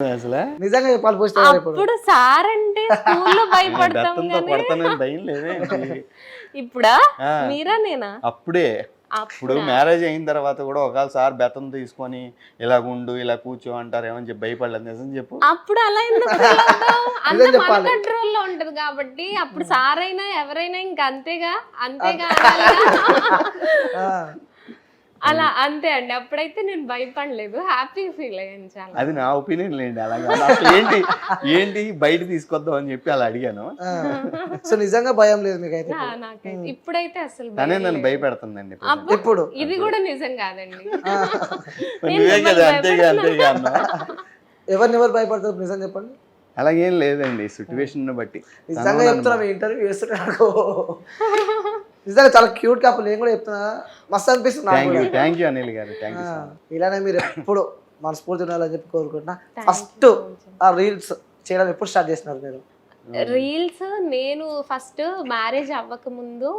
అసలు. నిజంగా చెప్పాలి పోస్ట్ ఇప్పుడు అప్పుడు సార్ అంటే స్కూల్లో భయపడతాం భయం లేదే ఇప్పుడా? మీరా నేనా? అప్పుడే. ఇప్పుడు అప్పుడా? మ్యారేజ్ అయిన తర్వాత కూడా ఒకవేళ సార్ బెత్తం తీసుకొని ఇలా ఉండు ఇలా కూర్చో అంటారు ఏమని చెప్పి భయపడలేదు నిజం చెప్పు. అప్పుడు అలా ఎందుకు feel అవుతాం? అంత నిజం మన చెప్పాలి. కంట్రోల్లో ఉంటది కాబట్టి అప్పుడు సార్ అయినా ఎవరైనా ఇంకా అంతేగా? అంతేగా అలా అంతే అండి. అప్పుడైతే నేను భయపడలేదు. హ్యాపీ ఫీల్ అయ్యాను చాలా. అది నా ఒపీనియన్ లేండి. అలా కాదు. అసలు ఏంటి ఏంటి బయట తీసుకొద్దాం అని చెప్పి అలా అడిగాను. సో నిజంగా భయం లేదు మీకైతే నా- నాకైతే. ఇప్పుడైతే అసలు తనే నన్ను. భయపెడుతుందండి ఇప్పుడు. ఇది కూడా నిజం కాదండి. నువ్వే కదా అంతేగా అంతేగా అన్నా ఎవరిని ఎవరు భయపడతారు? నిజం చెప్పండి. అలాగేం లేదండి. సిచ్యువేషన్ బట్టి. నిజంగా చెప్తున్నా ఇంటర్వ్యూ చేస్తుంటే నాకు నిజంగా చాలా క్యూట్ కప్పులు నేను కూడా చెప్తున్నా. మస్తు అనిపిస్తుంది నాకు థ్యాంక్ యూ కూడా. థ్యాంక్ యూ అనిల్ గారు. థ్యాంక్ యూ ఆ, ఇలానే మీరు ఎప్పుడు మనస్ఫూర్తి ఉండాలని చెప్పి కోరుకుంటున్నా. ఫస్ట్. ఆ రీల్స్ చేయడం ఎప్పుడు స్టార్ట్ చేసినారు మీరు? రీల్స్ నేను ఫస్ట్ మ్యారేజ్ అవ్వక ముందు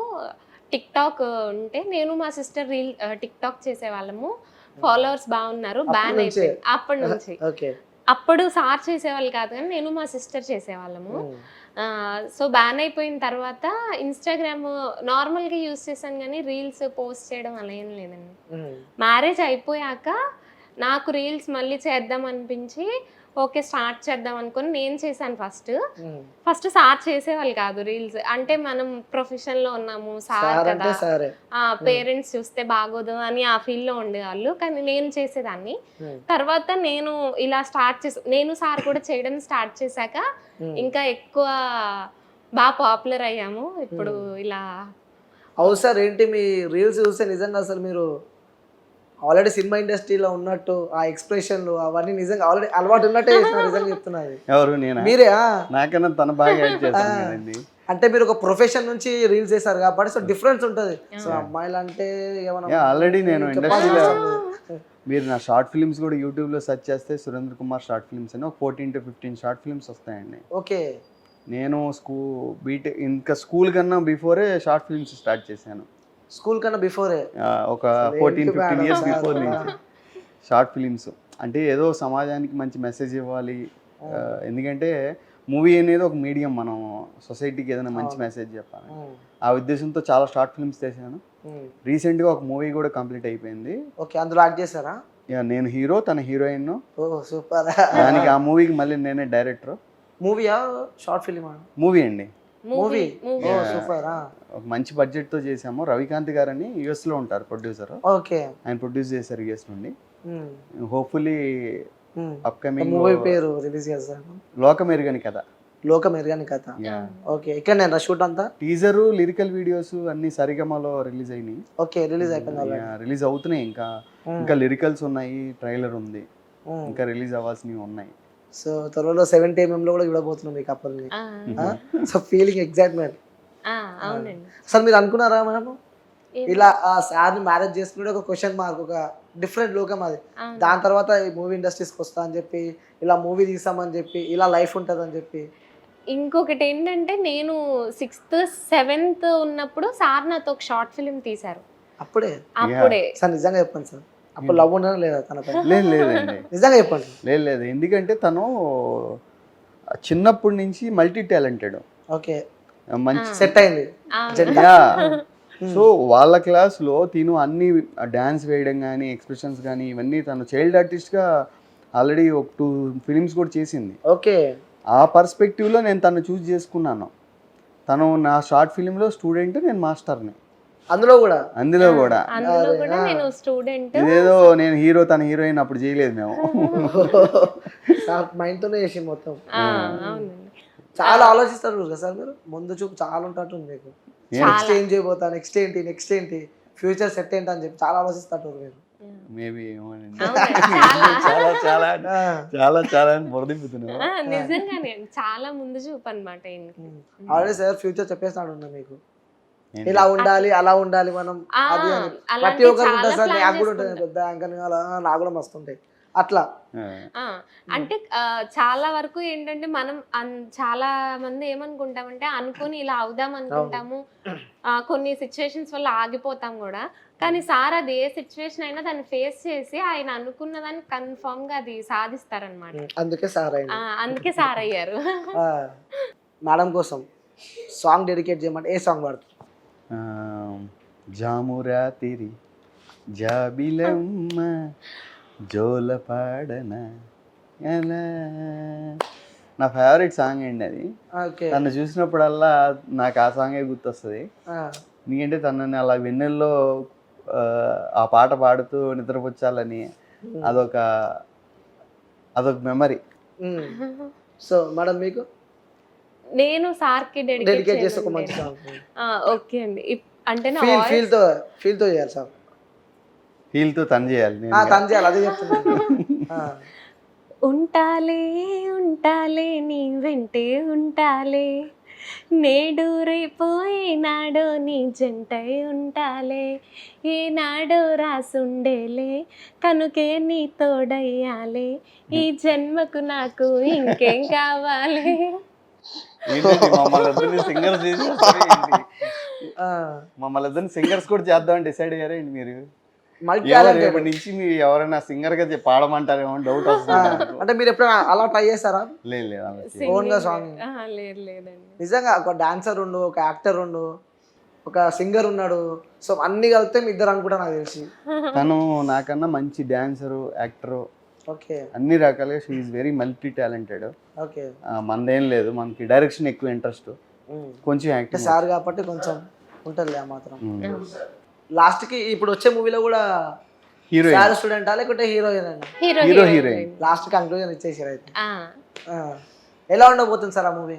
టిక్ టాక్ ఉంటే నేను మా సిస్టర్ రీల్ టిక్ టాక్ చేసేవాళ్ళము. ఫాలోవర్స్ బాగున్నారు అప్పటి బ్యాన్ నుంచే? అయిపోయింది అప్పటి నుంచి. ఓకే అప్పుడు సార్ చేసేవాళ్ళు కాదు కానీ నేను మా సిస్టర్ చేసేవాళ్ళము. సో బ్యాన్ అయిపోయిన తర్వాత ఇన్స్టాగ్రామ్ నార్మల్గా యూస్ చేశాను కానీ రీల్స్ పోస్ట్ చేయడం అలా ఏం లేదండి. మ్యారేజ్ అయిపోయాక నాకు రీల్స్ మళ్ళీ చేద్దాం అనిపించి ఓకే స్టార్ట్ చేద్దాం అనుకుని నేను చేశాను ఫస్ట్. ఫస్ట్ సార్ చేసేవాళ్ళు కాదు రీల్స్. అంటే మనం ప్రొఫెషన్లో ఉన్నాము సార్ కదా. పేరెంట్స్ చూస్తే బాగోదు అని ఆ ఫీల్లో ఉండేవాళ్ళు కానీ నేను చేసేదాన్ని. తర్వాత నేను ఇలా స్టార్ట్ చేసా నేను సార్ కూడా చేయడం స్టార్ట్ చేశాక ఇంకా ఎక్కువ బాగా పాపులర్ అయ్యాము. ఇప్పుడు ఇలా అవు సార్ ఏంటి మీ రీల్స్ చూస్తే నిజంగా అసలు మీరు ఆల్రెడీ సినిమా ఇండస్ట్రీలో ఉన్నట్టు ఆ ఎక్స్ప్రెషన్లు అవన్నీ నిజంగా ఆల్రెడీ అలవాటు ఉన్నట్టే నిజంగా చెప్తున్నది ఎవరు? నేనా? మీరే నాకన్నా తన బాగా అంటే మీరు ఒక ప్రొఫెషన్ నుంచి రీల్స్ చేశారు కాబట్టి సో డిఫరెన్స్ ఉంటుంది. సో అమ్మాయిలు అంటే ఏమన్నా already నేను ఇండస్ట్రీలో. మీరు నా షార్ట్ ఫిల్మ్స్ కూడా యూట్యూబ్లో సెర్చ్ చేస్తే సురేంద్ర కుమార్ షార్ట్ ఫిల్మ్స్ అని ఒక fourteen to fifteen short films వస్తాయండి. ఓకే. నేను స్కూ బీటెక్ ఇంకా స్కూల్ కన్నా బిఫోరే షార్ట్ ఫిల్మ్స్ స్టార్ట్ చేశాను. స్కూల్ కన్నా బిఫోరే. ఒక ఫోర్టీన్ ఫిఫ్టీన్ ఇయర్స్? బిఫోర్ నుంచి. షార్ట్ ఫిలిమ్స్ అంటే ఏదో సమాజానికి మంచి మెసేజ్ ఇవ్వాలి. ఎందుకంటే మూవీ అనేది ఒక మీడియం మనం. సొసైటీకి ఏదైనా మంచి మెసేజ్ చెప్పాలి ఆ ఉద్దేశంతో చాలా షార్ట్ ఫిల్మ్స్ చేశాను. రీసెంట్గా ఒక మూవీ కూడా కంప్లీట్ అయిపోయింది. ఓకే అందులో యాక్ట్ చేశారా? నేను హీరో తన హీరోయిన్ సూపర్. దానికి ఆ మూవీకి మళ్ళీ నేనే డైరెక్టర్ మూవీయా షార్ట్ ఫిలిమా మూవీ అండి. మూవీ మూవీ ఓ Yeah. సూపర్ ఒక మంచి బడ్జెట్తో చేసాము రవికాంత్ గారు అని యుఎస్లో ఉంటారు ప్రొడ్యూసర్ ఓకే. ఆయన ప్రొడ్యూస్ చేశారు యుఎస్ నుండి. హోప్ఫుల్లీ అప్కమింగ్ మూవీ పేరు రిలీజ్ చేస్తాను లోకమెరుగని కథ. లోకం ఎరగని కథ ఓకే. ఇక్కడ నేను షూట్ అంతా? టీజర్ లిరికల్ వీడియోస్ అన్ని సరిగమలో రిలీజ్ అయినాయి. ఓకే రిలీజ్ అయిపోయింది. రిలీజ్ అవుతున్నాయి ఇంకా. Hmm. ఇంకా లిరికల్స్ ఉన్నాయి ట్రైలర్ ఉంది. Hmm. ఇంకా రిలీజ్ అవ్వాల్సినవి ఉన్నాయి. సో త్వరలో సెవెంటీ ఎంఎం లో కూడా చూడబోతున్నాం మీ కప్పుల్ని సో ఫీలింగ్ ఎగ్జైట్మెంట్ అసలు మీరు అనుకున్నారా మనము ఏం- ఇలా ఆ సార్ని మ్యారేజ్ చేసుకుంటే ఒక క్వశ్చన్ మార్క్ ఒక డిఫరెంట్ లోకం అది. దాని తర్వాత ఈ మూవీ ఇండస్ట్రీస్కి వస్తా అని చెప్పి ఇలా మూవీ తీసామని చెప్పి ఇలా లైఫ్ ఉంటుంది అని చెప్పి. ఇంకొకటి ఏంటంటే నేను సిక్స్త్ సెవెంత్ ఉన్నప్పుడు సార్ నాతో ఒక షార్ట్ ఫిల్మ్ తీశారు. అప్పుడే? అప్పుడే. సార్ నిజంగా చెప్పండి సార్. అప్పుడు లవ్ ఉండడం లేదా తనపై? లేదు లేదండి నిజంగా చెప్పండి. లేదు లేదు. ఎందుకంటే తను చిన్నప్పటి నుంచి మల్టీ టాలెంటెడ్ ఓకే మంచి సెట్ అయింది. సో వాళ్ళ క్లాస్లో తిను అన్ని డ్యాన్స్ వేయడం కానీ ఎక్స్ప్రెషన్స్ కానీ ఇవన్నీ తను చైల్డ్ ఆర్టిస్ట్గా ఆల్రెడీ ఒక టూ ఫిలిమ్స్ కూడా చేసింది. ఓకే. ఆ పర్స్పెక్టివ్లో నేను తను చూస్ చేసుకున్నాను. తను నా షార్ట్ ఫిలింలో స్టూడెంట్ నేను మాస్టర్ని అందులో కూడా? అందులో కూడా. అందులో కూడా నేను స్టూడెంట్ ఇదేదో నేను హీరో తన హీరోయిన్ అప్పుడు చేయలేదు మేము. మైండ్ తోనే చేసి మొత్తం. చాలా ఆలోచిస్తారు కదా సార్ మీరు? ముందు చూపు చాలా ఉంటట్టుంది మీకు. నెక్స్ట్ ఏం చేయబోతా నెక్స్ట్ ఏంటి నెక్స్ట్ ఏంటి ఫ్యూచర్ సెట్ ఏంటి అని చెప్పి చాలా ఆలోచిస్తారు మీరు. మేబీ చాలా. చాలా చాలా. చాలా చాలా నిజంగానే ముందు చూపు అనమాట ఆల్రెడీ సార్ ఫ్యూచర్ చెప్పేస్తాడు మీకు. ఇలా ఉండాలి అలా ఉండాలి మనం. అది అని. ప్రతి ఒక్కరికి చాలా ఉంటుంది సార్ plan నాకు కూడా ఉంటుంది చేసుకుంటా. పెద్ద అంకన్ నాకు కూడా మస్తు ఉంటాయి. అట్లా. ఆ, అంటే చాలా వరకు ఏంటంటే మనం చాలా మంది ఏమనుకుంటామంటే అనుకుని ఇలా అవుదాం అనుకుంటాము. కొన్ని సిచ్యువేషన్స్ వల్ల ఆగిపోతాం కూడా. కానీ సార్ అది ఏ సిచ్యువేషన్ అయినా దాన్ని ఫేస్ చేసి ఆయన అనుకున్న దాన్ని కన్ఫర్మ్గా అది సాధిస్తారనమాట అందుకే సార్ అందుకే సార్ అయ్యారు. ఆ, మేడం కోసం సాంగ్ డెడికేట్ చేయమంటే ఏ సాంగ్ పాడుతుంది ఆ, జామురా తిరి జాబిలమ్మ జోలపాడన ఎలా నా ఫేవరెట్ సాంగ్ అండి అది? తను చూసినప్పుడల్లా నాకు ఆ సాంగే గుర్తొస్తుంది. ఎందుకంటే తనని అలా వెన్నెల్లో ఆ, ఆ పాట పాడుతూ నిద్రపుచ్చాలని అదొక అదొక మెమరీ సో మేడం మీకు? నేను సార్కి డెడికేట్ చేస్తే ఒక మంచి సాంగ్ ఓకే అండి. ఇప్- అంటే నా ఫీల్ ఫీల్తో ఫీల్తో చేయాలి సార్ ఫీల్తో తను చేయాలి నేను ఆ, తను చేయాలి అదే చెప్తున్నాను ఆ, ఉంటాలే ఉంటాలే నీ వెంటే ఉంటాలే. నేడు రేపు ఏనాడో నీ జంటై ఉంటాలే. ఏనాడో రాసుండేలే కనుకే నీ తోడయ్యాలే. ఈ జన్మకు నాకు ఇంకేం కావాలి? మమ్మల్ని ఇద్దరిని సింగర్స్ మమ్మల్ని ఇద్దరిని సింగర్స్ కూడా చేద్దామని డిసైడ్ అయ్యారా ఏంటి మీరు? రేపటి నుంచి మీరు ఎవరైనా సింగర్గా పాడమంటారేమో డౌట్ వస్తుంది. అంటే మీరు ఎప్పుడైనా అలా ట్రై చేస్తారా లేదు లేదు గా లేదు లేదండి. నిజంగా ఒక డాన్సర్ ఉండు ఒక యాక్టర్ ఉండు ఒక సింగర్ ఉన్నాడు. సో అన్ని కలిపితే మీ ఇద్దరు అనుకుంటా నాకు తెలిసి. తను నాకన్నా మంచి డాన్సరు యాక్టరు అన్ని రకాలుగా she very multi talented okay. మనదేం లేదు. మనకి డైరెక్షన్ ఎక్కువ ఇంట్రెస్ట్. కొంచెం యాక్టింగ్ సార్ కాబట్టి కొంచెం ఉంటుంది ఆ మాత్రం. లాస్ట్కి ఇప్పుడు వచ్చే మూవీలో కూడా హీరోయిన్ సార్ స్టూడెంటా లేకుంటే heroine hero hero heroine last conclusion ఇచ్చేసారు అయితే. ఆ, ఆ. ఎలా ఉండబోతుంది సార్ ఆ movie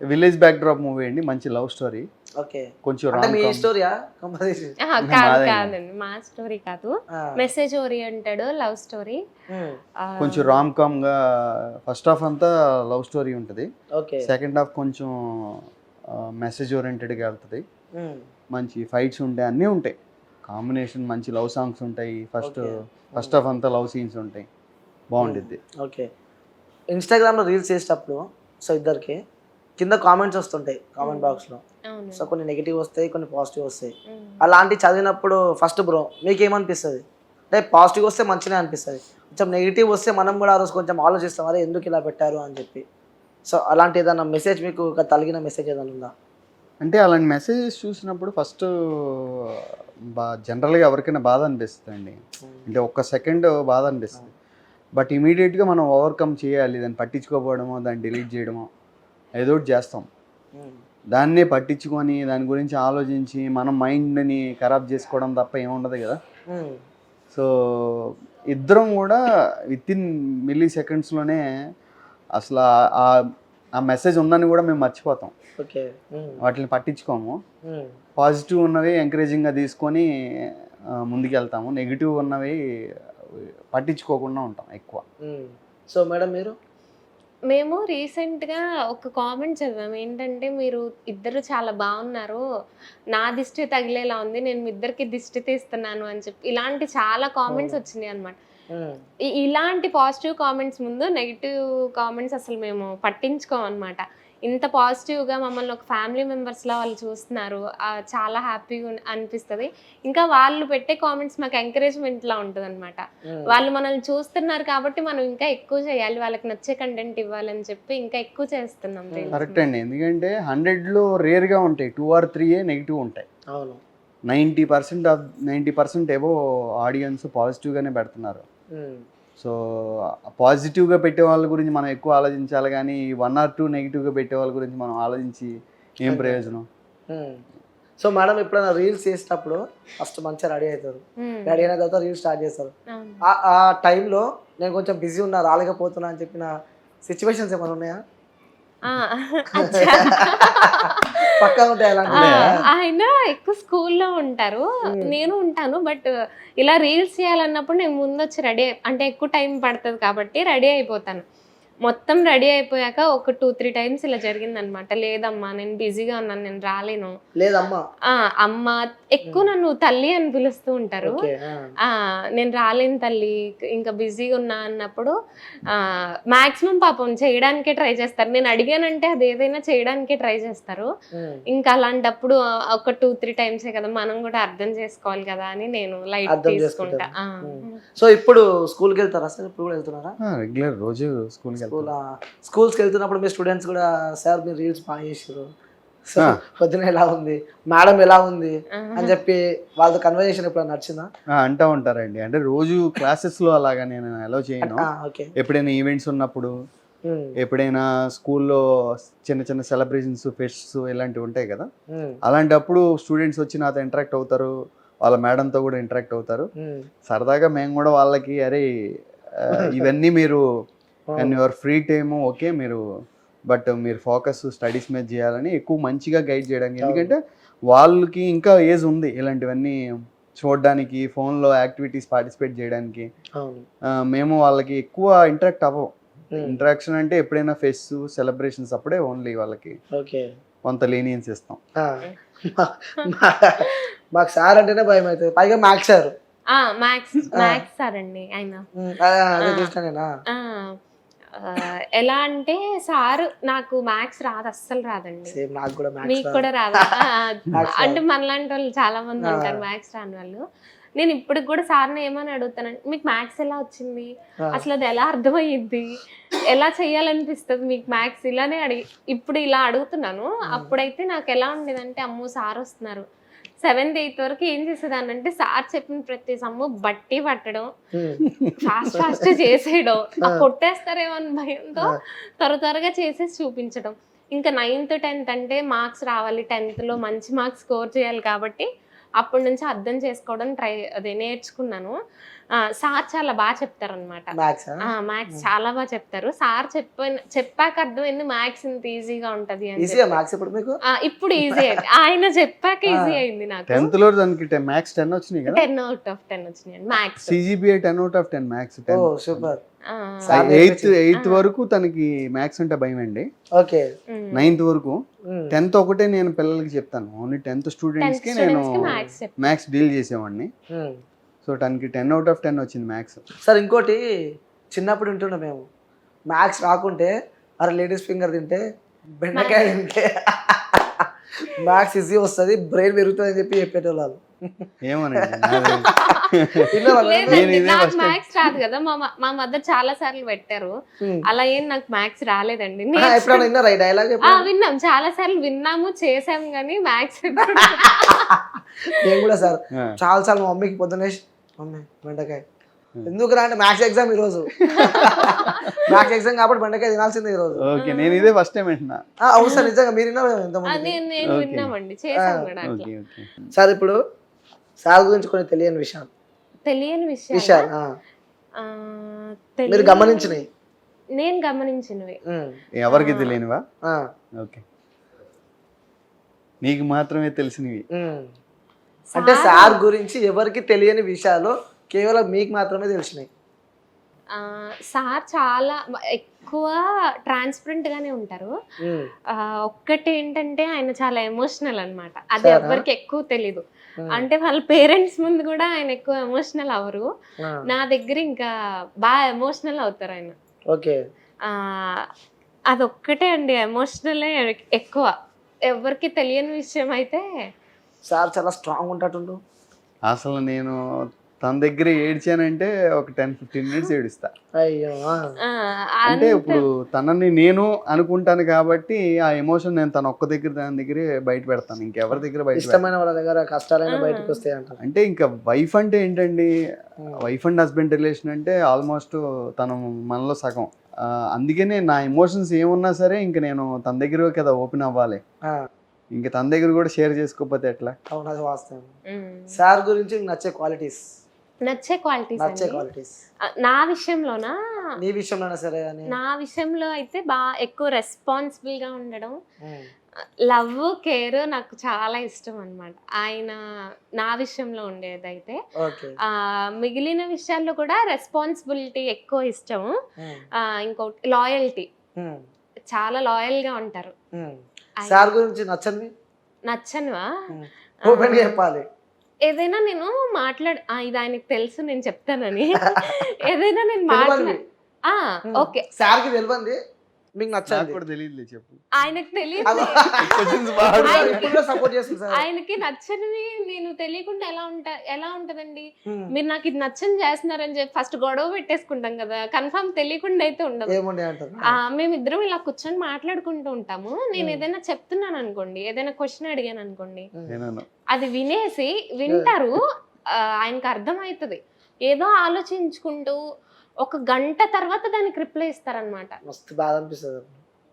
village backdrop movie అండి మంచి లవ్ స్టోరీ. ఓకే. కొంచెం అంటే మీ రామ్ స్టోరీయా? ఆహా, కాదు. కాదండి మా స్టోరీ కాదు. Message oriented love story. కొంచెం రామ్ కామ్గా ఫస్ట్ హాఫ్ అంతా లవ్ స్టోరీ ఉంటుంది. ఓకే. సెకండ్ హాఫ్ కొంచెం మెసేజ్ ఓరియంటెడ్గా వెళ్తుంది. మంచి ఫైట్స్ ఉంటాయి అన్నీ ఉంటాయి. కాంబినేషన్ మంచి లవ్ సాంగ్స్ ఉంటాయి ఫస్ట్. ఫస్ట్ హాఫ్ అంతా లవ్ సీన్స్ ఉంటాయి. బాగుంటుంది ఓకే. ఇన్స్టాగ్రామ్లో రీల్స్ చేసేటప్పుడు సో ఇద్దరికి కింద కామెంట్స్ వస్తుంటాయి కామెంట్ బాక్స్లో అవును. సో కొన్ని నెగిటివ్ వస్తాయి కొన్ని పాజిటివ్ వస్తాయి. ఉమ్. అలాంటి చదివినప్పుడు ఫస్ట్ బ్రో మీకేమనిపిస్తుంది? అంటే పాజిటివ్ వస్తే మంచిగా అనిపిస్తుంది. కొంచెం నెగిటివ్ వస్తే మనం కూడా ఆ రోజు కొంచెం ఆలోచిస్తాం అరే ఎందుకు ఇలా పెట్టారు? అని చెప్పి. సో అలాంటి ఏదైనా మెసేజ్ మీకు తలిగిన మెసేజ్ ఏదైనా ఉందా? అంటే అలాంటి మెసేజెస్ చూసినప్పుడు ఫస్ట్ బా జనరల్గా ఎవరికైనా బాధ అనిపిస్తుంది అండి అంటే ఒక్క సెకండ్ బాధ అనిపిస్తుంది. బట్ ఇమీడియట్గా మనం ఓవర్కమ్ చేయాలి దాన్ని పట్టించుకోకపోవడమో దాన్ని డిలీట్ చేయడమో ఏదో ఒకటి చేస్తాం. దాన్నే పట్టించుకొని దాని గురించి ఆలోచించి మన మైండ్ని ఖరాబ్ చేసుకోవడం తప్ప ఏముండదు కదా. సో ఇద్దరం కూడా విత్ ఇన్ మిల్లీ సెకండ్స్లోనే అసలు ఆ- మెసేజ్ ఉందని కూడా మేము మర్చిపోతాం. ఓకే. వాటిని పట్టించుకోము. పాజిటివ్ ఉన్నవి ఎంకరేజింగ్గా తీసుకొని ముందుకెళ్తాము. నెగిటివ్ ఉన్నవి పట్టించుకోకుండా ఉంటాం ఎక్కువ. సో మేడం మీరు? మేము రీసెంట్గా ఒక కామెంట్ చదివాం. ఏంటంటే మీరు ఇద్దరు చాలా బాగున్నారు. నా దిష్టి తగిలేలా ఉంది. నేను మీ ఇద్దరికి దిష్టి తీస్తున్నాను అని చెప్పి ఇలాంటి చాలా కామెంట్స్ వచ్చినాయి అనమాట ఇలాంటి పాజిటివ్ కామెంట్స్ ముందు నెగిటివ్ కామెంట్స్ అసలు మేము పట్టించుకోం అనమాట ఇంత పాజిటివ్గా మమ్మల్ని ఒక ఫ్యామిలీ మెంబర్స్లా వాళ్ళు చూస్తున్నారు. ఆ, చాలా హ్యాపీగా అనిపిస్తుంది. ఇంకా వాళ్ళు పెట్టే కామెంట్స్ మాకు ఎంకరేజ్మెంట్లా ఉంటుంది అనమాట వాళ్ళు మనల్ని చూస్తున్నారు కాబట్టి మనం ఇంకా ఎక్కువ చేయాలి. వాళ్ళకి నచ్చే కంటెంట్ ఇవ్వాలని చెప్పి ఇంకా ఎక్కువ చేస్తున్నాం. కరెక్ట్ అండి. ఎందుకంటే హండ్రెడ్లో రేర్గా ఉంటాయి. టూ ఆర్ త్రీ నెగిటివ్ ఉంటాయి. అవును. Ninety percent of ninety percent ఏవో ఆడియన్స్ పాజిటివ్గానే పెడుతున్నారు. సో పాజిటివ్గా పెట్టే వాళ్ళ గురించి మనం ఎక్కువ ఆలోచించాలి కానీ వన్ ఆర్ టూ నెగిటివ్గా పెట్టే వాళ్ళ గురించి మనం ఆలోచించి ఏం ప్రయోజనం సో మేడం ఎప్పుడైనా రీల్స్ చేసేటప్పుడు ఫస్ట్ మంచిగా రెడీ అవుతారు. రెడీ అయిన తర్వాత రీల్స్ స్టార్ట్ చేస్తారు. ఆ- ఆ టైంలో నేను కొంచెం బిజీ ఉన్నా రాలేకపోతున్నా అని చెప్పిన సిచ్యువేషన్స్ ఏమైనా ఉన్నాయా. పక్కా ఆయన ఎక్కువ స్కూల్లో ఉంటారు. నేను ఉంటాను బట్ ఇలా రీల్స్ చేయాలన్నప్పుడు నేను ముందు వచ్చి రెడీ అంటే ఎక్కువ టైం పడుతుంది కాబట్టి రెడీ అయిపోతాను. మొత్తం రెడీ అయిపోయాక ఒక టూ త్రీ టైమ్స్ ఇలా జరిగింది అనమాట లేదమ్మా నేను బిజీగా ఉన్నాను నేను రాలేను. లేదమ్మా. ఆ అమ్మ ఎక్కువ నన్ను తల్లి అని పిలుస్తూ ఉంటారు. ఆ. నేను రాలేను తల్లి ఇంకా బిజీగా ఉన్నా అన్నప్పుడు మాక్సిమం పాపం చేయడానికే ట్రై చేస్తారు. నేను అడిగానంటే అది ఏదైనా చేయడానికే ట్రై చేస్తారు. ఇంకా అలాంటప్పుడు ఆ, ఒక టూ త్రీ టైమ్సే కదా మనం కూడా అర్థం చేసుకోవాలి కదా అని నేను లైట్ తీసుకుంటా. ఆ. సో ఇప్పుడు స్కూల్కి వెళ్తారా సార్? ఇప్పుడు కూడా వెళ్తున్నారా? రెగ్యులర్ రోజు స్కూల్కి స్కూల్ స్కూల్స్కి వెళ్తున్నప్పుడు మీ స్టూడెంట్స్ కూడా సార్ మీరు రీల్స్ బాగా చేసారు. పొద్దున ఎలా ఉంది? మేడం ఎలా ఉంది. అని చెప్పి వాళ్ళతో కన్వర్జేషన్ ఎప్పుడైనా నచ్చిందా అంటా ఉంటారండి. అంటే రోజు క్లాసెస్లో అలాగా నేను అలో చేయను. ఎప్పుడైనా ఈవెంట్స్ ఉన్నప్పుడు ఎప్పుడైనా స్కూల్లో చిన్న చిన్న సెలబ్రేషన్స్ ఫెస్ట్స్ ఇలాంటివి ఉంటాయి కదా? అలాంటప్పుడు స్టూడెంట్స్ వచ్చి నాతో ఇంటరాక్ట్ అవుతారు. వాళ్ళ మేడంతో కూడా ఇంటరాక్ట్ అవుతారు. సరదాగా మేము కూడా వాళ్ళకి అరే ఇవన్నీ మీరు and your free time okay మీరు బట్ మీరు ఫోకస్ స్టడీస్ మీద చేయాలని ఎక్కువ మంచిగా గైడ్ చేయడానికి. ఎందుకంటే వాళ్ళకి ఇంకా ఏజ్ ఉంది ఇలాంటివన్నీ చూడడానికి ఫోన్లో యాక్టివిటీస్ పార్టిసిపేట్ చేయడానికి. మేము వాళ్ళకి ఎక్కువ ఇంటరాక్ట్ అవ్వం. Hmm. ఇంటరాక్షన్ అంటే ఎప్పుడైనా ఫెస్ట్ సెలబ్రేషన్స్ అప్పుడే ఓన్లీ వాళ్ళకి ఓకే. కొంత లీనియన్స్ ఇస్తాం. మాకు సార్ అంటేనే భయం అవుతుంది. పైగా మ్యాథ్స్ సార్. ఆ మ్యాథ్స్ మ్యాథ్స్ సార్ అండి ఆయన. ఎలా అంటే సార్ నాకు మ్యాథ్స్ రాదు అస్సలు రాదండి. మీకు కూడా రాదా? అంటే మనలాంటి వాళ్ళు చాలా మంది. ఉంటారు మ్యాథ్స్ రాని వాళ్ళు. నేను ఇప్పటికి కూడా సార్ని ఏమని అడుగుతానంటే మీకు మ్యాథ్స్ ఎలా వచ్చింది? అసలు అది ఎలా అర్థమయ్యింది ఎలా చేయాలనిపిస్తుంది మీకు మ్యాథ్స్? ఇలానే అడిగి ఇప్పుడు ఇలా అడుగుతున్నాను. అప్పుడైతే నాకు ఎలా ఉండేదంటే అమ్మో సార్ వస్తున్నారు. సెవెంత్ ఎయిత్ వరకు ఏం చేసేదాన్ని అంటే సార్ చెప్పిన ప్రతి సమ్ము బట్టి పట్టడం ఫాస్ట్ ఫాస్ట్ చేసేయడం. కొట్టేస్తారేమో అని భయంతో త్వర త్వరగా చేసేసి చూపించడం. ఇంకా నైన్త్ టెన్త్ అంటే మార్క్స్ రావాలి. టెన్త్లో మంచి మార్క్స్ స్కోర్ చేయాలి కాబట్టి అప్పటి నుంచి అర్థం చేసుకోవడం ట్రై అదే నేర్చుకున్నాను. ఆ, సార్ చాలా బాగా చెప్తారనమాట మ్యాథ్స్ మ్యాథ్స్ చాలా బాగా చెప్తారు. సార్ చెప్పిన చెప్పాక అర్థమైంది మ్యాథ్స్ ఇంత ఈజీగా ఉంటది అని చెప్పి. ఇప్పుడు మీకు? ఆ, ఇప్పుడు ఈజీ అయింది ఆయన చెప్పాక ఈజీ అయింది నాకు. టెన్త్లో దానికి మ్యాథ్స్ టెన్ వచ్చినాయి కదా? టెన్ అవుట్ ఆఫ్ టెన్ వచ్చినాయి maths CGBI ten out of ten maths super eighth. Eighth వరకు తనకి మ్యాథ్స్ అంటే భయం అండి ఓకే నైన్త్ వరకు. టెన్త్ ఒకటే నేను పిల్లలకి చెప్తాను. ఓన్లీ టెన్త్ స్టూడెంట్స్కి నేను మ్యాథ్స్ డీల్ చేసేవాడిని. సో తనకి టెన్ అవుట్ ఆఫ్ టెన్ వచ్చింది మ్యాథ్స్ సార్ ఇంకోటి చిన్నప్పుడు వింటున్నాం మేము. మ్యాథ్స్ రాకుంటే అరే లేడీస్ ఫింగర్ తింటే బెండకాయ తింటే. మ్యాథ్స్ ఈజీ వస్తుంది బ్రెయిన్ పెరుగుతుంది అని చెప్పి చెప్పేటోళ్ళు మ్యాథ్స్ రాదు కదా. మా మదర్ చాలా సార్లు పెట్టారు. అలా ఏం నాకు మ్యాథ్స్ రాలేదండి. ఈ విన్నాం. చాలా సార్లు విన్నాము చేసాం కానీ మ్యాథ్స్ నేను కూడా సార్ చాలా సార్లు మా మమ్మీకి పొద్దున్నే మమ్మీ బెండకాయ. ఎందుకు రా అంటే మ్యాథ్స్ ఎగ్జామ్ ఈరోజు. మ్యాథ్స్ ఎగ్జామ్ కాబట్టి బెండకాయ తినాల్సిందే ఈరోజు. ఓకే నేను ఇదే ఫస్ట్ టైం వింటున్నా. ఆ, అవును సార్ నిజంగా మీరు విన్నారు సార్ ఇప్పుడు సార్ గురించి కొన్ని తెలియని విషయాలు. తెలియని విషయం విషయాలు ఆ, మీరు గమనించినవి? నేను గమనించినవి. ఉమ్, ఎవరికి తెలియనివా? ఆ, ఓకే. నీకు మాత్రమే తెలిసినవి. ఉమ్. అంటే సార్ గురించి ఎవరికి తెలియని విషయాలు కేవలం మీకు మాత్రమే తెలిసినాయి ఆ, సార్ చాలా ఎక్కువ ట్రాన్స్పరెంట్ గానే ఉంటారు. ఉమ్, ఆ, ఒక్కటి ఏంటంటే ఆయన చాలా ఎమోషనల్ అన్నమాట. అది? ఎవరికి ఎక్కువ తెలీదు. అంటే వాళ్ళ పేరెంట్స్ ముందు కూడా ఆయన ఎక్కువ ఎమోషనల్ అవరు నా దగ్గర ఇంకా బాగా ఎమోషనల్ అవుతారు ఆయన. ఓకే. ఆ, అదొక్కటే అండి ఎమోషనలే ఎక్కువ. ఎవరికి తెలియని విషయం అయితే సార్ చాలా స్ట్రాంగ్ ఉంటాటుండు అసలు నేను తన దగ్గర ఏడ్చానంటే ఒక టెన్ ఫిఫ్టీన్ మినిట్స్ ఏడుస్తా. అయ్యో. ఆ, ఆ, అంటే ఇప్పుడు తనని నేను అనుకుంటాను కాబట్టి ఆ ఎమోషన్ నేను తన ఒక్క దగ్గర దాని దగ్గరే బయట పెడతాను. ఇంకెవరి దగ్గర బయట. ఇష్టమైన వాళ్ళ దగ్గర కష్టాలైనా. బయటకు వస్తాయి అంటారు. అంటే ఇంకా వైఫ్ అంటే ఏంటండి? వైఫ్ అండ్ హస్బెండ్ రిలేషన్ అంటే ఆల్మోస్ట్ తను మనలో సగం. ఆ, అందుకనే నా ఎమోషన్స్ ఏమున్నా సరే ఇంక నేను తన దగ్గర కదా ఓపెన్ అవ్వాలి. ఆ, ఇంక తన దగ్గర కూడా షేర్ చేసుకోకపోతే ఎట్లా? అవును అది వాస్తవం. సార్ గురించి నచ్చే క్వాలిటీస్. నచ్చే క్వాలిటీస్ నచ్చే క్వాలిటీస్ నా విషయంలోనా? నీ విషయంలోనే సరే అని. నా విషయంలో అయితే బాగా ఎక్కువ రెస్పాన్సిబుల్గా ఉండడం. లవ్ కేర్ నాకు చాలా ఇష్టం అన్నమాట. ఆయన నా విషయంలో ఉండేదైతే. మిగిలిన విషయాల్లో కూడా రెస్పాన్సిబిలిటీ ఎక్కువ ఇష్టము. ఇంకోటి లాయల్టీ చాలా లాయల్గా ఉంటారు. సార్ గురించి నచ్చనివా? ఓపెన్ చెప్పాలి. ఏదైనా నేను మాట్లాడ ఆ, ఇది ఆయనకి తెలుసు నేను చెప్తానని. ఏదైనా నేను తెలియంది మాట్లా ఆ, ఓకే. సార్కి తెలియంది మీకు నాకు నచ్చండి కూడా తెలియదులే చెప్పు. ఆయనకి తెలియదు. నచ్చనివి నేను తెలియకుండా ఎలా ఉంటా ఎలా ఉంటదండి. మీరు నాకు ఇది నచ్చని చేస్తున్నారని చెప్పి ఫస్ట్ గొడవ పెట్టేసుకుంటాం కదా కన్ఫర్మ్ తెలియకుండా అయితే ఉండదు. ఏముండే అంటారు? ఆ, మేమిద్దరం ఇలా కూర్చొని మాట్లాడుకుంటూ ఉంటాము. నేను. ఏదైనా చెప్తున్నాను అనుకోండి ఏదైనా క్వశ్చన్ అడిగాను అనుకోండి. అది వినేసి వింటారు. ఆయనకు అర్థమవుతుంది. ఏదో ఆలోచించుకుంటూ ఒక గంట తర్వాత దానికి రిప్లై ఇస్తారనమాట మస్తు బాధ అనిపిస్తుంది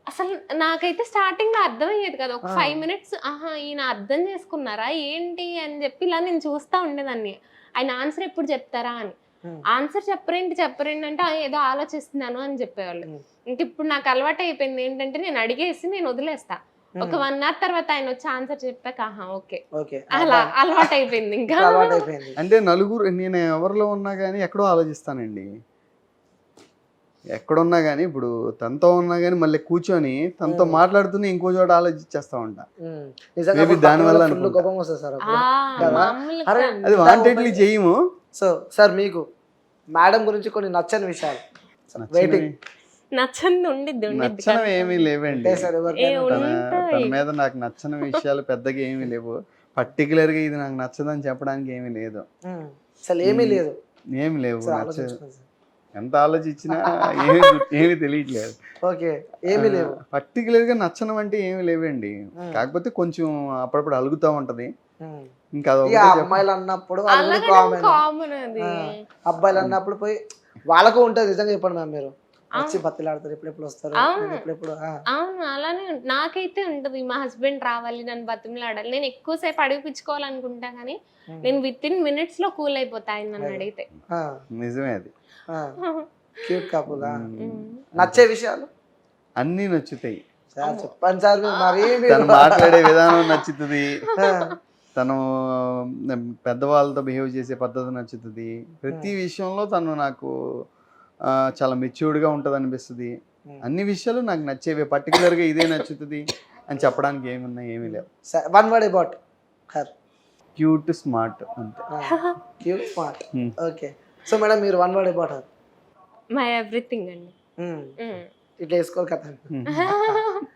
అసలు నాకైతే స్టార్టింగ్లో అర్థమయ్యేది కదా. ఒక. ఫైవ్ మినిట్స్ ఆహా ఈయన అర్థం చేసుకున్నారా? ఏంటి? అని చెప్పి ఇలా నేను చూస్తా ఉండేదాన్ని. ఆయన ఆన్సర్ ఎప్పుడు చెప్తారా అని. Hmm. ఆన్సర్ చెప్పరేంటి చెప్పరేంటి? అంటే "ఆ, ఏదో ఆలోచిస్తున్నాను అని చెప్పేవాళ్ళు. Hmm. ఇంక ఇప్పుడు నాకు అలవాటు అయిపోయింది ఏంటంటే నేను అడిగేసి నేను వదిలేస్తా. ఒక వన్ అవర్ తర్వాత ఆయన వచ్చి ఆన్సర్ చెప్పాక ఆహా ఓకే ఓకే అలా అలవాటు అయిపోయింది ఇంకా. అలవాటు అయిపోయింది అంటే నలుగురు నేను ఎవరిలో ఉన్నా కానీ ఎక్కడో ఆలోచిస్తానండి. ఎక్కడున్నా కానీ ఇప్పుడు తనతో ఉన్నా కానీ మళ్ళీ కూర్చొని తనతో Hmm. మాట్లాడుతూనే ఇంకో చోట ఆలోచించేస్తా ఉంటా. అప్పుడు. దానివల్ల అది వాంటెడ్లీ చేయము. సో సార్ మీకు మేడం గురించి కొన్ని నచ్చని విషయాలు. వెయిటింగ్ నచ్చంది ఉండిద్ది ఏమీ లేవండి. తన మీద నాకు నచ్చని విషయాలు పెద్దగా ఏమీ లేవు పర్టికులర్గా ఇది నాకు నచ్చదని చెప్పడానికి ఏమీ లేదు. అసలు ఏమీ. లేదు ఏమి లేవు నచ్చదు. ఎంత ఆలోచించినా ఏమి తెలియట్లేదు ఓకే ఏమీ లేవు పర్టికులర్గా నచ్చనం అంటే ఏమి లేవండి. కాకపోతే కొంచెం అప్పుడప్పుడు అలుగుతా ఉంటది. ఇంకా అమ్మాయిలు అన్నప్పుడు. అబ్బాయిలు అన్నప్పుడు పోయి వాళ్ళకు ఉంటుంది నిజంగా చెప్పండి మ్యామ్ మీరు వచ్చి బతిలాడతారు ఎప్పుడెప్పుడు వస్తారు అవును. ఎప్పుడెప్పుడు అలానే నాకైతే ఉంటది మా హస్బెండ్ రావాలి నన్ను బతిమలాడాలి. నేను ఎక్కువసేపు అడిగిపించుకోవాలనుకుంటా కానీ. నేను విత్ ఇన్ మినిట్స్లో కూల్ అయిపోతా ఆయన నన్ను అడిగితే. ఆ. నిజమే అది. Cute couple. నచ్చే విషయాలు? అన్నీ నచ్చుతాయి. సార్ చెప్పండి సార్ మీరు మరీ మీరు- తను మాట్లాడే విధానం నచ్చుతుంది. తను పెద్దవాళ్ళతో బిహేవ్ చేసే పద్ధతి నచ్చుతుంది. ప్రతి విషయంలో తను నాకు చాలా మెచ్యూర్డ్గా ఉంటది అనిపిస్తుంది. అన్ని విషయాలు నాకు నచ్చేవి. పర్టికులర్గా ఇదే నచ్చుతుంది అని చెప్పడానికి ఏమున్నా ఏమీ లేవు. One word about her cute smart అంతే. Cute smart. Okay. So madam మీరు one word about her my everything అండి. ఇట్లా వేసుకోవాలి కదా.